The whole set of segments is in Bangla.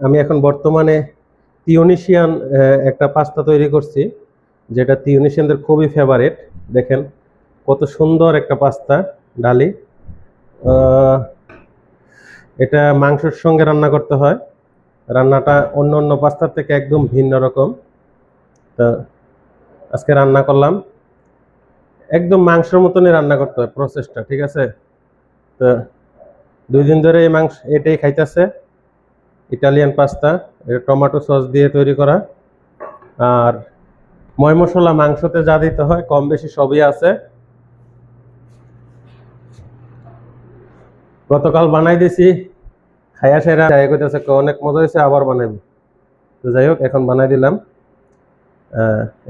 আমি এখন বর্তমানে তিউনিশিয়ান একটা পাস্তা তৈরি করছি, যেটা তিউনিশিয়ানদের খুবই ফেভারেট দেখেন, কত সুন্দর একটা পাস্তা, ডালি। এটা মাংসের সঙ্গে রান্না করতে হয়। রান্নাটা অন্য অন্য পাস্তার থেকে একদম ভিন্ন রকম। তা আজকে রান্না করলাম। একদম মাংসের মতনই রান্না করতে হয় প্রসেসটা ঠিক আছে? তো দুই দিন ধরে এই মাংস এটাই খাইতেছে। ইটালিয়ান পাস্তা, এটা টমেটো সস দিয়ে তৈরি করা। আর ময় মশলা মাংসতে যা দিতে হয়, কম বেশি সবই আছে। গতকাল বানাই দিছি খাইয়া সেরা। যাই কইতেছে অনেক মজা হয়েছে আবার বানাইব। তো যাই হোক, এখন বানাই দিলাম।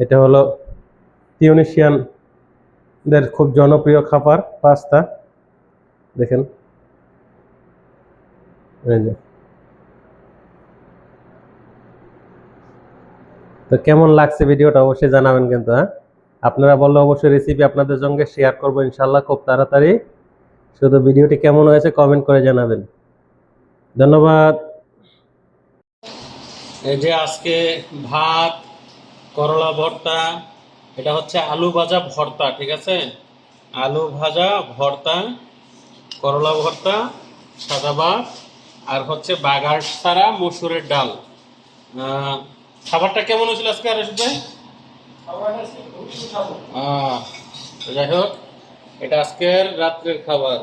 এটা হলো টিউনিশিয়ানদের খুব জনপ্রিয় খাবার, পাস্তা। দেখেন। এই যে। তো কেমন লাগছে ভিডিওটা অবশ্যই জানাবেন কিন্তু হ্যাঁ? আপনারা বললে অবশ্যই রেসিপি আপনাদের সঙ্গে শেয়ার করব ইনশাল্লাহ খুব তাড়াতাড়ি। শুধু ভিডিওটি কেমন হয়েছে কমেন্ট করে জানাবেন। ধন্যবাদ। এই যে আজকে ভাত, করলা ভর্তা, এটা হচ্ছে আলু ভাজা ভর্তা, ঠিক আছে? আলু ভাজা ভর্তা, করলা ভর্তা, সাদা ভাত, আর হচ্ছে বাগার ছাড়া মসুরের ডাল। খাবারটা কেমন হয়েছিল আজকে আর রশিদ ভাই? যাই হোক এটা আজকের রাত্রের খাবার।